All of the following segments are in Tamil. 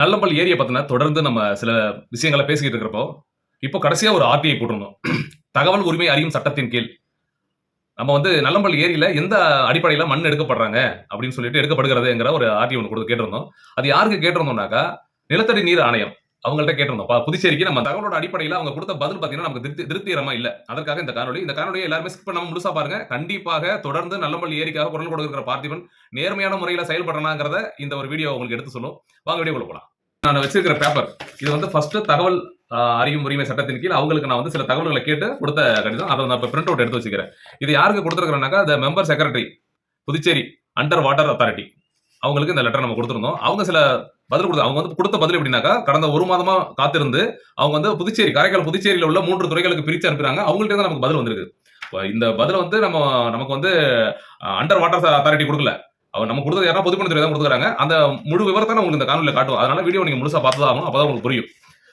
நல்லம்பல் ஏரியை பார்த்தினா தொடர்ந்து நம்ம சில விஷயங்களை பேசிக்கிட்டு இருக்கிறப்போ இப்போ கடைசியாக ஒரு ஆர்டிஐ போட்டிருந்தோம். தகவல் உரிமை அறியும் சட்டத்தின் கீழ். நம்ம வந்து நல்லம்பல் ஏரியில் எந்த அடிப்படையில் மண் எடுக்கப்படுறாங்க அப்படின்னு சொல்லிட்டு எடுக்கப்படுகிறதுங்கிற ஒரு ஆர்டி ஒன்று கொடுத்து கேட்டிருந்தோம். அது யாருக்கு கேட்டிருந்தோம்னாக்கா நிலத்தடி நீர் ஆணையம் அவங்கள்ட்ட கேட்டிருந்தோம். புதுச்சேரிக்கு நம்ம தகவலோட அடிப்படையில் அவங்க கொடுத்த பதில் பார்த்தீங்கன்னா நமக்கு திருப்தி திருப்திகரமா இல்லை. அதற்காக இந்த காணொலி இந்த காணொலியை எல்லாருமே ஸ்கிப் பண்ணாம முழுசா பாருங்க. கண்டிப்பாக தொடர்ந்து நல்லம்பல் ஏரிக்காக குரல் கொடுக்கிற பார்த்திபன் நேர்மையான முறையில் செயல்படுறாங்கிறத இந்த ஒரு வீடியோ உங்களுக்கு எடுத்து சொல்லும். வாங்க வீடியோ போலாம். நான் வச்சிருக்கிற பேப்பர் இது வந்து ஃபர்ஸ்ட் தகவல் அறியும் உரிமை சட்டத்தின் கீழ் அவங்களுக்கு நான் வந்து சில தகவல்களை கேட்டு கொடுத்த கடிதம். அதை நான் இப்போ பிரிண்ட் அவுட் எடுத்து வச்சுக்கிறேன். இது யாருக்கு கொடுத்துருக்கிறேன்னாக்கா the member secretary Puducherry under water authority அவங்களுக்கு இந்த லெட்டர் நம்ம கொடுத்துருந்தோம். அவங்க சில பதில் கொடுத்து அவங்க வந்து கொடுத்த பதில் எப்படின்னாக்கா கடந்த ஒரு மாதமா காத்திருந்து அவங்க வந்து புதுச்சேரி காரைக்கால் புதுச்சேரியில் உள்ள மூன்று துறைகளுக்கு பிரித்து அனுப்புறாங்க அவங்கள்ட்ட தான் நமக்கு பதில் வந்திருக்கு. இந்த பதில் வந்து நம்ம நமக்கு வந்து அண்டர் வாட்டர் அத்தாரிட்டி கொடுக்கல. அவர் நம்ம கொடுத்தது யாரா பொதுப்பணித்துறை தான் கொடுக்குறாங்க அந்த முழு விவரத்தை நான் உங்களுக்கு இந்த காணொலியில் காட்டுவோம் அதனால வீடியோ நீங்க முழுசா பார்த்து ஆகணும் அப்பதான் உங்களுக்கு புரியும்.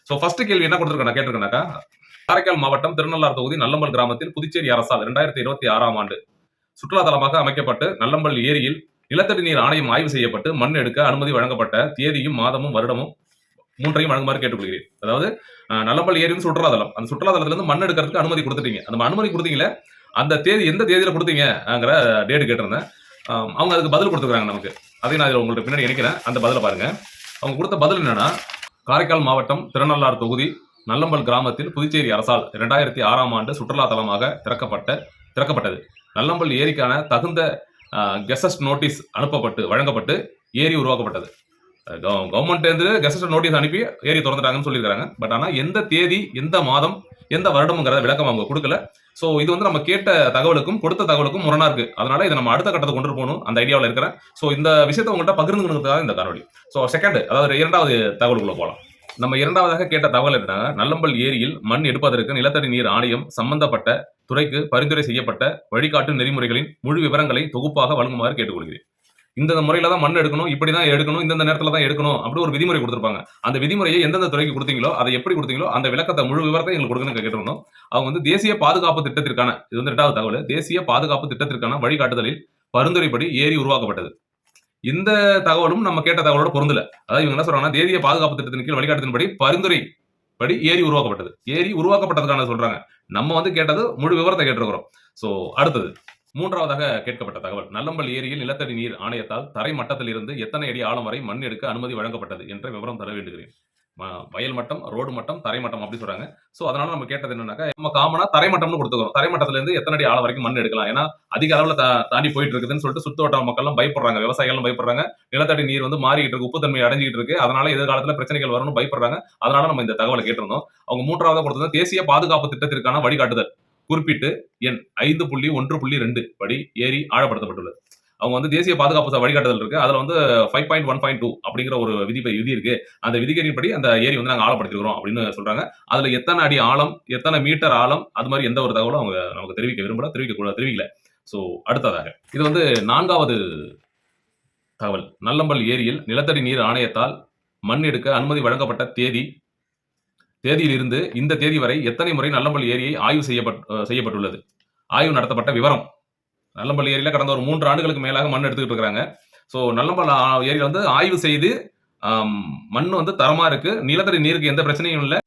ஸோ ஃபர்ஸ்ட் கேள்வி என்ன கொடுத்துருக்கேன் நான் கேட்டிருக்கேனாக்கா காரைக்கால் மாவட்டம் திருநள்ளார் தொகுதி நல்லம்பல் கிராமத்தில் புதுச்சேரி அரசால் இரண்டாயிரத்தி இருபத்தி ஆறாம் ஆண்டு சுற்றுலாத்தலமாக அமைக்கப்பட்டு நல்லம்பல் ஏரியில் நிலத்தடி நீர் ஆணையம் ஆய்வு செய்யப்பட்டு மண் எடுக்க அனுமதி வழங்கப்பட்ட தேதியும் மாதமும் வருடமும் மூன்றையும் வழங்குமாறு கேட்டுக்கொள்கிறேன். அதாவது நல்லம்பல் ஏரியின் சுற்றுலாதலம் அந்த சுற்றுலாதலத்திலிருந்து மண் எடுக்கிறதுக்கு அனுமதி கொடுத்துட்டீங்க. அந்த அனுமதி கொடுத்தீங்களே அந்த தேதி எந்த தேதியில கொடுத்தீங்கிற டேட் கேட்டிருந்தேன். அவங்க அதுக்கு பதில் கொடுத்துருக்காங்க நமக்கு. அதையும் நான் இதில் உங்கள்ட்ட பின்னாடி இணைக்கிறேன். அந்த பதிலை பாருங்க. அவங்க கொடுத்த பதில் என்னன்னா காரைக்கால் மாவட்டம் திருநள்ளார் தொகுதி நல்லம்பல் கிராமத்தில் புதுச்சேரி அரசால் இரண்டாயிரத்தி ஆறாம் ஆண்டு சுற்றுலா தலமாக திறக்கப்பட்ட திறக்கப்பட்டது. நல்லம்பல் ஏரிக்கான தகுந்த கெசஸ்ட் நோட்டீஸ் அனுப்பப்பட்டு வழங்கப்பட்டு ஏரி உருவாக்கப்பட்டது. கவர்மெண்ட்லேருந்து கெஸ்ட் நோட்டீஸ் அனுப்பி ஏரி திறந்துட்டாங்கன்னு சொல்லியிருக்காங்க. பட் ஆனால் எந்த தேதி எந்த மாதம் எந்த வருடம்ங்கிறத விளக்கம் அவங்க கொடுக்கல. ஸோ இது வந்து நம்ம கேட்ட தகவலுக்கும் கொடுத்த தகவலுக்கும் முரணா இருக்கு. அதனால இதை நம்ம அடுத்த கட்டத்தை கொண்டு போகணும் அந்த ஐடியாவில் இருக்கிறேன். ஸோ இந்த விஷயத்தை உங்கள்கிட்ட பகிர்ந்துக்கிறதுக்காக இந்த காணொலி ஸோ செகண்ட் அதாவது இரண்டாவது தகவலுக்குள்ள போகலாம் நம்ம இரண்டாவதாக கேட்ட தகவல் என்னன்னா நல்லம்பல் ஏரியில் மண் எடுப்பதற்கு நிலத்தடி நீர் ஆணையம் சம்பந்தப்பட்ட துறைக்கு பரிந்துரை செய்யப்பட்ட வழிகாட்டு நெறிமுறைகளின் முழு விவரங்களை தொகுப்பாக வழங்குமாறு கேட்டுக்கொள்கிறேன். இந்த முறையில தான் மண் எடுக்கணும் இப்படி தான் எடுக்கணும் இந்தந்த நேரத்தில் தான் எடுக்கணும் அப்படி ஒரு விதிமுறை கொடுத்துருப்பாங்க. அந்த விதிமுறையை எந்தெந்த துறைக்கு கொடுத்தீங்களோ அதை எப்படி கொடுத்தீங்களோ அந்த விளக்கத்தை முழு விவரத்தை எங்களுக்கு கொடுக்கணும்னு கேட்டிருந்தோம் அவங்க வந்து தேசிய பாதுகாப்பு திட்டத்திற்கான இது வந்து ரெண்டாவது தகவல் தேசிய பாதுகாப்பு திட்டத்திற்கான வழிகாட்டுதலில் பரிந்துரைப்படி ஏரி உருவாக்கப்பட்டது. இந்த தகவலும் நம்ம கேட்ட தகவலோட பொருந்தல. அதாவது இவங்க என்ன சொல்றாங்கன்னா தேசிய பாதுகாப்பு திட்டத்தின் கீழ் வழிகாட்டுதின்படி பரிந்துரை படி ஏரி உருவாக்கப்பட்டது. ஏரி உருவாக்கப்பட்டதுக்கான சொல்றாங்க. நம்ம வந்து கேட்டது முழு விவரத்தை கேட்டிருக்கிறோம். ஸோ அடுத்தது. மூன்றாவதாக கேட்கப்பட்ட தகவல். நல்லம்பல் ஏரியில் நிலத்தடி நீர் ஆணையத்தால் தரை மட்டத்திலிருந்து எத்தனை அடி ஆழம் வரை மண் எடுக்க அனுமதி வழங்கப்பட்டது என்ற விவரம் தர வேண்டுகிறேன். வயல் மட்டம் ரோடு மட்டம் தரைமட்டம் அப்படி சொல்றாங்க. சோ அதனால நம்ம கேட்டது என்னன்னாக்கா நம்ம காமனா தரை மட்டம்னு கொடுத்துக்கிறோம் தரை மட்டத்துல இருந்து எத்தனை அடி ஆழம் வரைக்கும் மண் எடுக்கலாம். ஏன்னா அதிக அளவுல தாண்டி போயிட்டு இருக்குதுன்னு சொல்லிட்டு சுத்தோட்ட மக்கள்லாம் பயப்படுறாங்க. விவசாயிகளும் பயப்படுறாங்க. நிலத்தடி நீர் வந்து மாறிக்கிட்டு இருக்கு உப்புத்தன்மை அடைஞ்சிட்டு இருக்கு. அதனால எதிர்காலத்துல பிரச்சனைகள் வரும்னு பயப்படுறாங்க. அதனால நம்ம இந்த தகவலை கேட்டிருந்தோம். அவங்க மூன்றாவது கொடுத்தது தேசிய பாதுகாப்பு திட்டத்திற்கான வழிகாட்டுதல். குறிப்பிட்டு எண் ஐந்து புள்ளி ஒன்று புள்ளி ரெண்டு படி ஏரி ஆழப்படுத்தப்பட்டுள்ளது. அவங்க வந்து தேசிய பாதுகாப்பு வழிகாட்டுதல் இருக்கு. அதுல வந்து five point one point two அப்படிங்கிற ஒரு விதி விதி இருக்கு அந்த விதிகளின்படி அந்த ஏரி வந்து நாங்கள் ஆழப்படுத்திருக்கிறோம் அப்படின்னு சொல்றாங்க. அதுல எத்தனை அடி ஆழம் எத்தனை மீட்டர் ஆழம் அது மாதிரி எந்த ஒரு தகவலும் அவங்க நமக்கு தெரிவிக்க விரும்பல தெரிவிக்க கூட தெரிவிக்கல. ஸோ அடுத்ததாக இது வந்து நான்காவது தகவல். நல்லம்பல் ஏரியில் நிலத்தடி நீர் ஆணையத்தால் மண் எடுக்க அனுமதி வழங்கப்பட்ட தேதி தேதியிலிருந்து இந்த தேதி வரை எத்தனை முறை நல்லம்பள்ளி ஏரியை ஆய்வு செய்யப்பட் செய்யப்பட்டுள்ளது? ஆய்வு நடத்தப்பட்ட விவரம். நல்லம்பள்ளி ஏரியில கடந்த ஒரு மூன்று ஆண்டுகளுக்கு மேலாக மண் எடுத்துக்கிட்டு இருக்கிறாங்க. ஸோ நல்லம்பள்ளி ஏரியில வந்து ஆய்வு செய்து மண் வந்து தரமா இருக்கு. நிலத்தடி நீருக்கு எந்த பிரச்சனையும் இல்லை.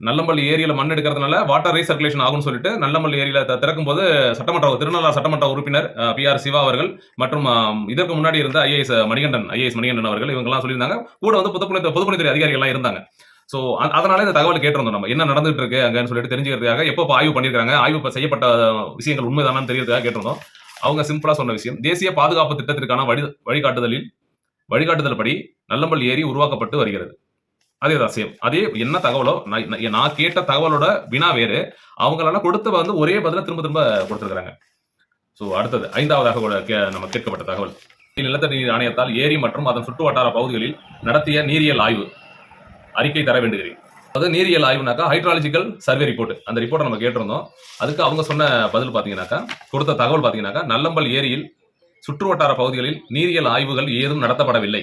நல்லம்பள்ளி ஏரியில மண் எடுக்கிறதுனால வாட்டர் ரீசர்குலேஷன் ஆகும்னு சொல்லிட்டு நல்லம்பள்ளி ஏரியில திறக்கும் போது சட்டமன்ற திருநள்ளார் சட்டமன்ற உறுப்பினர் பி ஆர் சிவா அவர்கள் மற்றும் இதற்கு முன்னாடி இருந்த ஐஏஎஸ் மணிகண்டன் ஐஏஎஸ் மணிகண்டன் அவர்கள் இவங்கெல்லாம் சொல்லியிருந்தாங்க. கூட வந்து பொதுப்பணித்துறை பொதுப்பணித்துறை அதிகாரிகள் எல்லாம் இருந்தாங்க. ஸோ அதனால இந்த தகவல் கேட்டிருந்தோம் நம்ம. என்ன நடந்துட்டு இருக்கு அங்கன்னு சொல்லிட்டு தெரிஞ்சுக்கிறதுக்காக எப்போ ஆய்வு பண்ணியிருக்காங்க ஆய்வு செய்யப்பட்ட விஷயங்கள் உண்மைதானான்னு தெரியறதுக்காக கேட்டிருந்தோம். அவங்க சிம்பிளா சொன்ன விஷயம் தேசிய பாதுகாப்பு திட்டத்திற்கான வழி வழிகாட்டுதலில் வழிகாட்டுதல் படி நல்லம்பல் ஏரி உருவாக்கப்பட்டு வருகிறது. அதே தான் சேம் அதே என்ன தகவலோ நான் நான் கேட்ட தகவலோட வினா வேறு. அவங்களால கொடுத்த வந்து ஒரே பதில திரும்ப திரும்ப கொடுத்துருக்காங்க ஸோ அடுத்தது ஐந்தாவதாக கே- நம்ம கேட்கப்பட்ட தகவல். நிலத்தடி நீர் ஆணையத்தால் ஏரி மற்றும் அதன் சுற்று வட்டார பகுதிகளில் நடத்திய நீரியல் ஆய்வு. அறிக்கை தர வேண்டுகிறேன். அதாவது நீரியல் ஆய்வுனாக்கா ஹைட்ராலஜிக்கல் சர்வே ரிப்போர்ட் அந்த ரிப்போர்ட்டை நம்ம கேட்டிருந்தோம். அதுக்கு அவங்க சொன்ன பதில் பார்த்தீங்கன்னாக்கா கொடுத்த தகவல் பார்த்தீங்கன்னாக்கா நல்லம்பல் ஏரியில் சுற்றுவட்டார பகுதிகளில் நீரியல் ஆய்வுகள் ஏதும் நடத்தப்படவில்லை.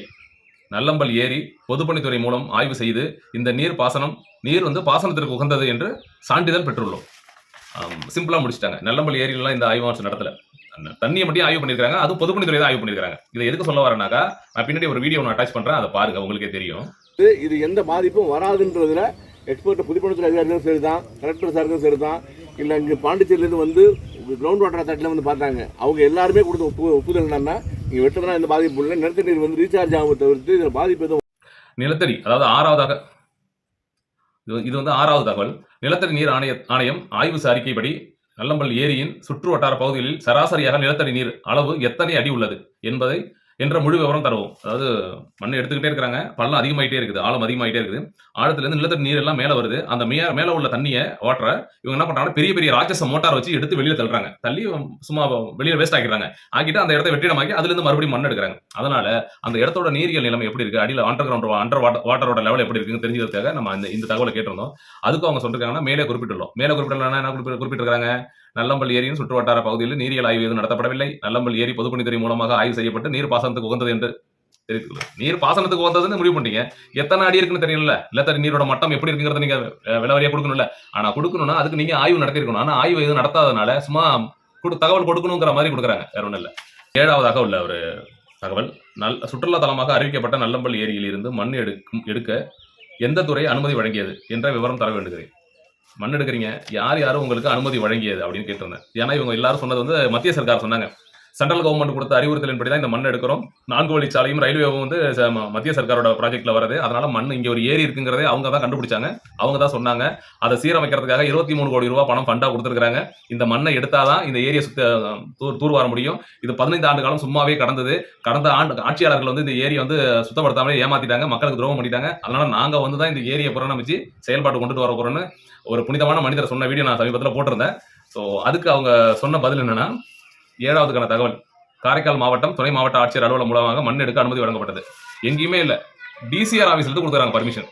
நல்லம்பல் ஏரி பொதுப்பணித்துறை மூலம் ஆய்வு செய்து இந்த நீர் பாசனம் நீர் வந்து பாசனத்திற்கு உகந்தது என்று சான்றிதழ் பெற்றுள்ளோம். சிம்பிளாக முடிச்சிட்டாங்க. நல்லம்பல் ஏரியிலாம் இந்த ஆய்வு நடத்தல. அந்த தண்ணியை மட்டும் ஆய்வு பண்ணியிருக்காங்க அது பொதுப்பணித்துறை தான் ஆய்வு பண்ணியிருக்காங்க இதை எதுக்கு சொல்ல வரேனாக்கா நான் பின்னாடி ஒரு வீடியோ ஒன்று அட்டாச் பண்ணுறேன் அதை பாருங்க உங்களுக்கே தெரியும். இது எந்த பாதிப்பும் வராதுன்றதுல எக்ஸ்பர்ட் புதுப்பணத்துறை அதிகாரிகளும் சரி தான் கலெக்டர் சாருக்கும் சரி தான் இல்லை இங்கே பாண்டிச்சேரியிலேருந்து வந்து கிரவுண்ட் வாட்டர் தட்டில் வந்து பார்த்தாங்க. அவங்க எல்லாருமே கொடுத்த ஒப்பு ஒப்புதல் என்னன்னா இங்கே வெட்டதுனா எந்த பாதிப்பு இல்லை நிலத்தடி நீர் வந்து ரீசார்ஜ் ஆகும் தவிர்த்து இதில் பாதிப்பு எதுவும் நிலத்தடி அதாவது ஆறாவதாக இது இது வந்து ஆறாவது தகவல். நிலத்தடி நீர் ஆணைய ஆணையம் ஆய்வு அறிக்கைப்படி நல்லம்பல் ஏரியின் சுற்று வட்டார பகுதிகளில் சராசரியாக நிலத்தடி நீர் அளவு எத்தனை அடி உள்ளது என்பதை என்ற முழு விவரம் தருவோம். அதாவது மண் எடுத்துக்கிட்டே இருக்கிறாங்க. பள்ளம் அதிகமாயிட்டே இருக்குது. ஆழம் அதிகமாயிட்டே இருக்குது. ஆழத்துலேருந்து நிலத்தடி நீர் எல்லாம் மேலே வருது. அந்த மே மேலே உள்ள தண்ணியை வாட்டரை இவங்க என்ன பண்றாங்க பெரிய பெரிய ராட்சச மோட்டார் வச்சு எடுத்து வெளியே தள்ளுறாங்க. தள்ளி சும்மா வெளியே வேஸ்ட் ஆக்கிடுறாங்க. ஆக்கிட்டு அந்த இடத்த வெற்றிடமாக்கி அதுலேருந்து மறுபடியும் மண் எடுக்கிறாங்க. அதனால அந்த இடத்தோட நீரியல் நிலைமை எப்படி இருக்குது அடியில் அண்டர் கிரவுண்ட் அண்டர் வாட்டரோட லெவல் எப்படி இருக்குன்னு தெரிஞ்சதுக்காக நம்ம இந்த இந்த தகவலை கேட்டிருந்தோம். அதுக்கும் அவங்க சொல்லிருக்காங்கன்னா மேலே குறிப்பிட்டுள்ளோம். மேலே குறிப்பிடலாம் என்ன குறிப்பிட்டு குறிப்பிட்டிருக்காங்க நல்லம்பல் ஏரியின் சுற்றுவட்டார பகுதியில் நீரியல் ஆய்வு எதுவும் நடத்தப்படவில்லை. நல்லம்பல் ஏரி பொதுப்பணித்துறை மூலமாக ஆய்வு செய்யப்பட்டு நீர் பாசனத்துக்கு உகந்தது என்று தெரிவித்துள்ளது. நீர் பாசனத்துக்கு உகந்ததுன்னு முடிவு பண்ணிட்டீங்க. எத்தனை அடி இருக்குன்னு தெரியல நிலத்தடி நீரோட மட்டம் எப்படி இருக்குங்கிறத நீங்க விலவரியா கொடுக்கணும்ல. ஆனா கொடுக்கணும்னா அதுக்கு நீங்க ஆய்வு நடத்திருக்கணும் ஆனா ஆய்வு எதுவும் நடத்தாதனால சும்மா கொடு தகவல் கொடுக்கணுங்கிற மாதிரி கொடுக்குறாங்க. வேற ஒன்றும் இல்ல. ஏழாவதாக உள்ள ஒரு தகவல். நல் சுற்றுலா தலமாக அறிவிக்கப்பட்ட நல்லம்பல் ஏரியில் இருந்து மண் எடுக்கும் எடுக்க எந்த துறை அனுமதி வழங்கியது என்ற விவரம் தர வேண்டுகிறேன். மண் எடுக்கிறீங்க யார் யாரும் உங்களுக்கு அனுமதி வழங்கியது அப்படின்னு கேட்டிருந்தேன். ஏன்னா இவங்க எல்லாரும் சொன்னது வந்து மத்திய சர்க்கார் சொன்னாங்க. சென்ட்ரல் கவர்மெண்ட் கொடுத்த அறிவுறுத்தலின்படி தான் இந்த மண் எடுக்கிறோம். நான்கு வழிச்சாலையும் ரயில்வேவும் வந்து மத்திய சர்க்காரோட ப்ராஜெக்ட்ல வருது அதனால மண் இங்க ஒரு ஏரி இருக்குங்கிறதே அவங்க தான் கண்டுபிடிச்சாங்க. அவங்க தான் சொன்னாங்க. அதை சீரமைக்கிறதுக்காக இருபத்தி மூணு கோடி ரூபாய் பணம் ஃபண்டா கொடுத்துருக்காங்க இந்த மண்ணை எடுத்தாதான் இந்த ஏரியை சுத்த தூர் வர முடியும். இது பதினைந்து ஆண்டு காலம் சும்மாவே கடந்தது. கடந்த ஆண்டு ஆட்சியாளர்கள் வந்து இந்த ஏரியை வந்து சுத்தப்படுத்தாமலே ஏமாத்திட்டாங்க. மக்களுக்கு துரோகம் பண்ணிட்டாங்க. அதனால நாங்க வந்து தான் இந்த ஏரியை புறநமைச்சு செயல்பாட்டு கொண்டுட்டு வர போறோம்னு ஒரு புனிதமான மனிதர் சொன்ன வீடியோ நான் சமீபத்தில் போட்டிருந்தேன். ஸோ அதுக்கு அவங்க சொன்ன பதில் என்னன்னா ஏழாவதுக்கான தகவல். காரைக்கால் மாவட்டம் துணை மாவட்ட ஆட்சியர் அலுவலகம் மூலமாக மண் எடுக்க அனுமதி வழங்கப்பட்டது. எங்கேயுமே இல்லை. டிசிஆர் ஆஃபீஸ்ல இருந்து கொடுக்குறாங்க பர்மிஷன்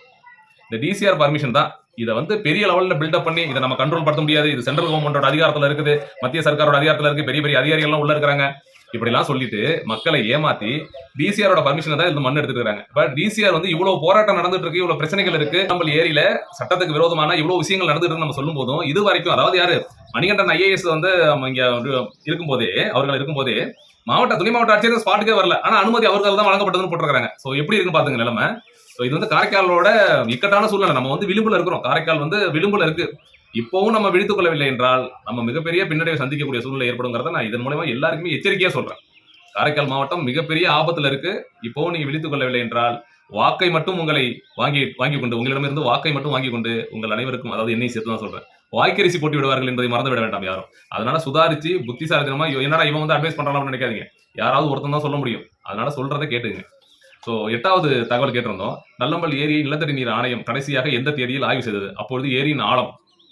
இந்த டிசிஆர் பர்மிஷன் தான் இதை வந்து பெரிய லெவலில் பில்டப் பண்ணி இதை நம்ம கண்ட்ரோல் படுத்த முடியாது. இது சென்ட்ரல் கவர்மெண்டோட அதிகாரத்தில் இருக்குது. மத்திய சர்க்காரோட அதிகாரத்தில் இருக்கு. பெரிய பெரிய அதிகாரிகள்லாம் உள்ள இருக்கிறாங்க. இப்படிலாம் சொல்லிட்டு மக்களை ஏமாத்தி டிசிஆரோட பர்மிஷன் தான் இந்த மண் எடுத்துக்கிறாங்க பட் டிசிஆர் வந்து இவ்வளவு போராட்டம் நடந்துட்டு இருக்கு இவ்வளவு பிரச்சனைகள் இருக்கு. நம்ம ஏரியில சட்டத்துக்கு விரோதமான இவ்வளவு விஷயங்கள் நடந்துட்டு நம்ம சொல்லும் போதும் இது வரைக்கும் அதாவது யாரு? மணிகண்டன் ஐஏஎஸ் வந்து நம்ம இங்க வந்து இருக்கும்போதே அவர்கள் இருக்கும்போதே மாவட்ட துணை மாவட்ட ஆட்சியர் ஸ்பாட்டுக்கே வரல. ஆனா அனுமதி அவர்கள் தான் வழங்கப்பட்டதுன்னு போட்டுருக்காங்க சோ எப்படி இருக்குன்னு பாத்துங்க நிலைமை. ஸோ இது வந்து காரைக்காலோட இக்கட்டான சூழ்நிலை. நம்ம வந்து விளிம்புல இருக்கிறோம். காரைக்கால் வந்து விளிம்புல இருக்கு. இப்போவும் நம்ம விழித்துக் கொள்ளவில்லை என்றால் நம்ம மிகப்பெரிய பின்னடைவை சந்திக்கக்கூடிய சூழ்நிலை ஏற்படுங்கிறத நான் இதன் மூலமா எல்லாருக்குமே எச்சரிக்கையா சொல்றேன். காரைக்கால் மாவட்டம் மிகப்பெரிய ஆபத்துல இருக்கு. இப்போவும் நீங்க விழித்துக் கொள்ளவில்லை என்றால் வாக்கை மட்டும் உங்களை வாங்கி வாங்கி கொண்டு உங்களிடமிருந்து வாக்கை மட்டும் வாங்கி கொண்டு உங்கள் அனைவருக்கும் அதாவது என்னை சேர்த்து தான் சொல்றேன். வாய்க்கரிசி போட்டி விடுவார்கள் என்பதை மறந்து விட வேண்டாம் யாரும். அதனால சுதாரிச்சு புத்திசாலித்தனமா என்னடா இவன் வந்து அட்வைஸ் பண்ணலாம்னு நினைக்காதீங்க. யாராவது ஒருத்தன் தான் சொல்ல முடியும். அதனால சொல்றதை கேட்டுங்க. ஸோ எட்டாவது தகவல் கேட்டிருந்தோம். நல்லம்பல் ஏரியை நிலத்தடி நீர் ஆணையம் கடைசியாக எந்த தேதியில் ஆய்வு செய்தது? அப்பொழுது ஏரியின் ஆழம்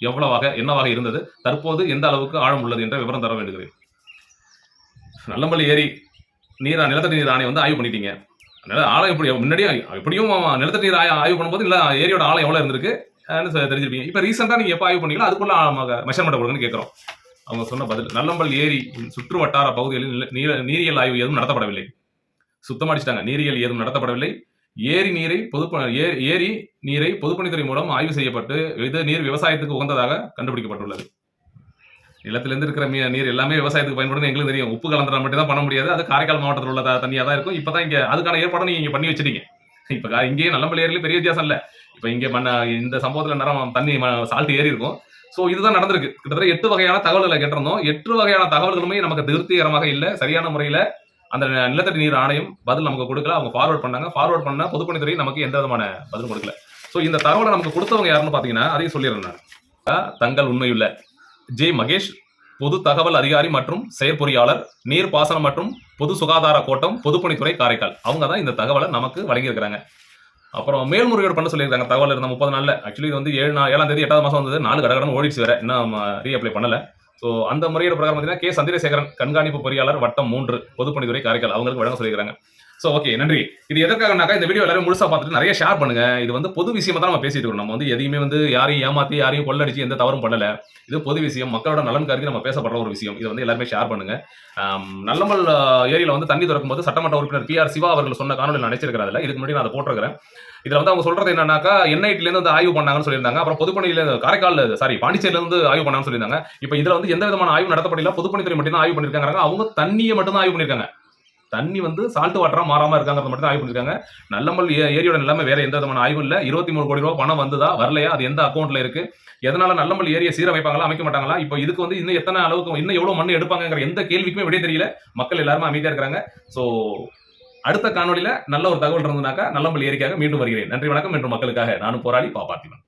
எவ்வளவாக என்னவாக இருந்தது தற்போது எந்த அளவுக்கு ஆழம் உள்ளது என்ற விவரம் தர வேண்டுகிறேன். நல்லம்பள்ளி ஏரி நீரா நிலத்தடி நீர் ஆணையம் வந்து ஆய்வு பண்ணிட்டீங்க. அதனால ஆழம் எப்படி முன்னாடியே எப்படியும் நிலத்தடி நீர் ஆய்வு பண்ணும்போது இல்லை ஏரியோட ஆழம் எவ்வளோ இருந்திருக்கு தெரிஞ்சிருப்பீங்க. இப்போ ரீசெண்டாக நீங்கள் எப்போ ஆய்வு பண்ணீங்களோ அதுக்குள்ள மெஷர்மெண்ட் கொடுங்கன்னு கேட்குறோம் அவங்க சொன்ன பதில் நல்லம்பல் ஏரி சுற்று வட்டார பகுதிகளில் நீர நீரியல் ஆய்வு எதுவும் நடத்தப்படவில்லை. சுத்தமடிச்சிட்டாங்க நீரியல் ஏதும் நடத்தப்படவில்லை. ஏரி நீரை பொது ஏரி நீரை பொதுப்பணித்துறை மூலம் ஆய்வு செய்யப்பட்டு இது நீர் விவசாயத்துக்கு உகந்ததாக கண்டுபிடிக்கப்பட்டுள்ளது. நிலத்திலிருந்து இருக்கிற மீ- நீர் எல்லாமே விவசாயத்துக்கு பயன்படும் எங்களுக்கு தெரியும். உப்பு கலந்துற மட்டும் தான் பண்ண முடியாது. அது காரைக்கால் மாவட்டத்தில் உள்ள தண்ணியாக தான் இருக்கும். இப்போ தான் இங்கே அதுக்கான ஏற்பாடு நீங்கள் இங்கே பண்ணி வச்சிட்டீங்க. இப்போ இங்கேயே நல்லம்பள்ளி ஏரியில பெரிய வித்தியாசம் இல்லை. இப்போ இங்கே மண்ண இந்த சம்பவத்தில் நேரம் தண்ணி சால்ட் ஏறி இருக்கும். ஸோ இதுதான் நடந்திருக்கு. கிட்டத்தட்ட எட்டு வகையான தகவல்களை கேட்டிருந்தோம். எட்டு வகையான தகவல்களுமே நமக்கு திருப்திகரமாக இல்லை. சரியான முறையில் அந்த நிலத்தடி நீர் ஆணையம் பதில் நமக்கு கொடுக்கல. அவங்க ஃபார்வர்ட் பண்ணாங்க. ஃபார்வர்ட் பண்ணால் பொதுப்பணித்துறை நமக்கு எந்த விதமான பதில் கொடுக்கல. ஸோ இந்த தகவலை நமக்கு கொடுத்தவங்க யாருன்னு பார்த்தீங்கன்னா அதையும் சொல்லிடுறேன் நான். தங்கள் உண்மையுள்ள. ஜே மகேஷ் பொது தகவல் அதிகாரி மற்றும் செயற்பொறியாளர் நீர் பாசனம் மற்றும் பொது சுகாதார கோட்டம் பொதுப்பணித்துறை காரைக்கால். அவங்க தான் இந்த தகவலை நமக்கு வழங்கியிருக்கிறாங்க. அப்புறம் மேல்முறையீடு பண்ண சொல்லியிருக்காங்க. தகவல் இருந்த முப்பது நாளில். ஆக்சுவலி இது வந்து ஏழு ஏழாம் தேதி எட்டாவது மாதம் வந்தது. நாலு கடகடன் ஓடிச்சு வேற. இன்னும் ரீஅப்ளை பண்ணலை. ஸோ அந்த முறையீடு பிரகாரம் பார்த்தீங்கன்னா கே. சந்திரசேகரன் கண்காணிப்பு பொறியாளர் வட்டம் மூன்று பொதுப்பணித்துறை காரைக்கால். அவங்களுக்கு வழங்க சொல்லியிருக்காங்க ஸோ ஓகே நன்றி. இது எதற்காகனாக்கா இந்த வீடியோ எல்லாரும் முழுசா பார்த்துட்டு நிறைய ஷேர் பண்ணுங்க. இது வந்து பொது விஷயமா தான் நம்ம பேசிட்டு இருக்கோம். நம்ம வந்து எதையுமே வந்து யாரையும் ஏமாத்தி யாரையும் கொள்ளடிச்சு எந்த தவறும் பண்ணல. இது பொது விஷயம். மக்களோட நலன் கருதி நம்ம பேசப்படுற ஒரு விஷயம். இது வந்து எல்லாருமே ஷேர் பண்ணுங்க. நல்லமல் ஏரியில வந்து தண்ணி திறக்கும் போது சட்டமன்ற உறுப்பினர் பி ஆர் சிவா அவர்கள் சொன்ன காணொலி நான் நினைச்சிருக்கிறேன் இதுக்கு முன்னாடி நான் அதை போட்டிருக்கிறேன். இதுல வந்து அவங்க சொல்றது என்னன்னாக்கா என்ஐடில இருந்து வந்து ஆய்வு பண்ணாங்கன்னு சொல்லியிருந்தாங்க. அப்புறம் பொதுப்பணியில காரைக்கால் சாரி பாண்டிச்சேரியில இருந்து ஆய்வு பண்ணாங்கன்னு சொல்லியிருந்தாங்க. இப்போ இதுல வந்து எந்த விதமான ஆய்வு நடத்தப்படல. பொதுப்பணித்துறை மட்டும் தான் ஆய்வு பண்ணிருக்காங்க. அவங்க தண்ணியை மட்டும் தான் ஆய்வு பண்ணிருக்காங்க. தண்ணி வந்து சால்ட் வாட்டரா மாறாம இருக்காங்கிறத மட்டும் தான் ஆய்வு பண்ணிருக்காங்க. நல்லமல் ஏ- ஏரியோட நிலைமை வேற எந்த விதமான ஆய்வும் இல்லை. இருபத்தி மூணு கோடி ரூபா பணம் வந்ததா வரலையா? அது எந்த அக்கௌண்ட்ல இருக்கு? எதனால நல்லமல் ஏரியை சீரமைப்பாங்களா அமைக்க மாட்டாங்களா? இப்போ இதுக்கு வந்து இன்னும் எத்தனை அளவுக்கு இன்னும் எவ்வளவு மண் எடுப்பாங்கங்கிற எந்த கேள்விக்குமே விடைய தெரியல. மக்கள் எல்லாருமே அமைதியா இருக்கிறாங்க ஸோ அடுத்த காணொளியில நல்ல ஒரு தகவல் இருந்ததுனாக்கா நல்லம்பல் ஏரிக்காக மீண்டும் வருகிறேன். நன்றி வணக்கம். என்று மக்களுக்காக நானும் போராடி பாப்பாத்திவன்